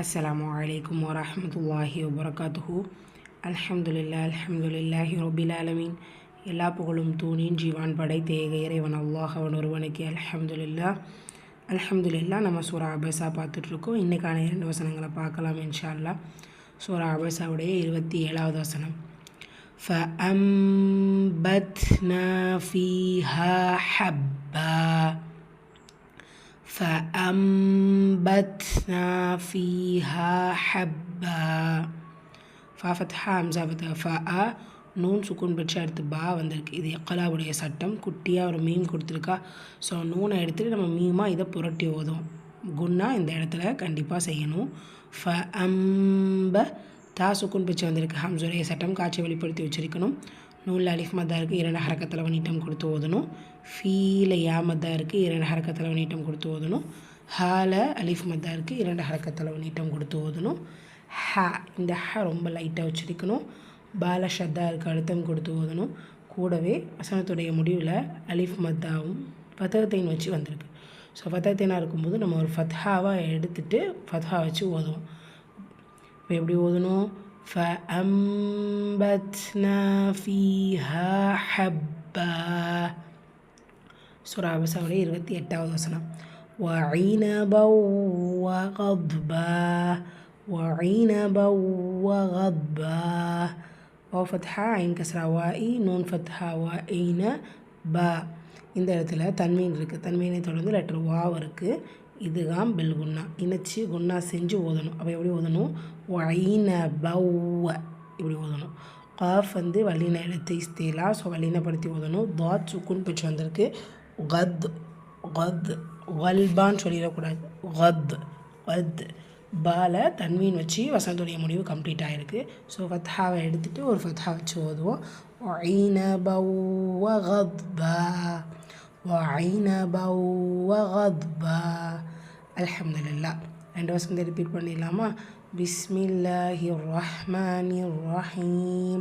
அஸ்ஸலாமு அலைக்கும் வரஹமத்துல்லாஹி வபரகாத்துஹு அல்ஹம்துலில்லா அல்ஹம்துலில்லாஹி ரொபில் ஆலமீன் எல்லா புகழும் தூணின் ஜீவான் படை தேக இறைவன் அல்லாஹ் அவன் ஒருவனுக்கு அல்ஹம்துலில்லா அல்ஹம்துலில்லா நம்ம சூரா அபசா பார்த்துட்ருக்கோம் இன்றைக்கான இரண்டு வசனங்களை பார்க்கலாம் இன்ஷா அல்லா சூரா அபசாவுடைய இருபத்தி ஏழாவது வசனம் فأنبتنا فيها حبًّا فأنبتنا فيها حبا ஃபா ஃபத்ஹா ஹம்சா ஃபத்தா ஃபா ஆ நூன் சுக்குன் பெற்ற அடுத்து பா வந்திருக்கு இது எக்கலாவுடைய சட்டம் குட்டியாக ஒரு மீன் கொடுத்துருக்கா ஸோ நூனை எடுத்துகிட்டு நம்ம மீமாக இதை புரட்டி ஓதும் குன்னா இந்த இடத்துல கண்டிப்பாக செய்யணும் ஃப அம்ப தா சுக்குன் பிச்சு வந்திருக்கு ஹம்சுடைய சட்டம் காட்சி வெளிப்படுத்தி வச்சுருக்கணும் நூலில் அலிஃப் மத்தா இருக்குது இரண்டு ஹரக்கத்தில் நீட்டம் கொடுத்து ஓதணும். ஃபீல யா மத்தா இருக்குது இரண்டு ஹரக்கத்தில் நீட்டம் கொடுத்து ஓதணும். ஹால அலிஃப் மதா இருக்குது இரண்டு ஹரக்கத்தில் நீட்டம் கொடுத்து ஓதணும். ஹ இந்த ஹ ரொம்ப லைட்டாக வச்சுருக்கணும். பால ஷத்தா இருக்குது அழுத்தம் கொடுத்து ஓதணும். கூடவே வசனத்துடைய முடிவில் அலிஃப் மத்தாவும் ஃபத்தகத்தைன் வச்சு வந்திருக்கு. ஸோ ஃபத்தகத்தைனாக இருக்கும்போது நம்ம ஒரு ஃபத்ஹாவாக எடுத்துகிட்டு ஃபத்ஹா வச்சு ஓதுவோம். இப்போ எப்படி ஓதணும்? فأنبتنا فيها حبا சூரா அபசாவுடைய இருபத்தி எட்டாவது வசனம் وعنبا وغضبا وعنبا وغضبا واو فتحة عين كسرة وائی நூன் ஃபத்ஹா வாயின பா இந்த இடத்துல தன்மீன் இருக்குது தன்மீனை தொடர்ந்து லெட்டர் வாவ் இருக்குது இதுதான் பெல் குன்னா இணைச்சி குன்னா செஞ்சு ஓதணும். அப்போ எப்படி ஓதணும்? ஒயின பௌவ இப்படி ஓதணும். காஃப் வந்து வல்லின எழுத்து இஸ்தேலா ஸோ வல்லினப்படுத்தி ஓதணும். தாத் சுக்குன் பிச்சு வந்திருக்கு. கத் கத் வல்பான்னு சொல்லிடக்கூடாது. கத் கத். பால தன்மீன் வச்சு வசந்தோடைய முடிவு கம்ப்ளீட் ஆகிருக்கு ஸோ ஃபத்ஹாவை எடுத்துகிட்டு ஒரு ஃபத்ஹா வச்சு ஓதுவோம். ஒயினபா وعنبا وغضبا الحمد لله ரெண்டு வருஷம் ரிப்பீட் பண்ணிடலாமா بسم الله الرحمن الرحيم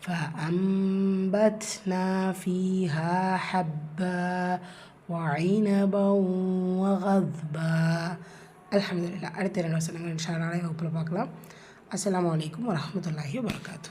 فأنبتنا فيها حبا وعنبا وغضبا الحمد لله அடுத்த ரெண்டு வருஷம் இன்ஷா அல்லா வகுப்பில் பார்க்கலாம் அஸ்லாம் வலைக்கம் வரமத்துல்லாஹி வரகாத்து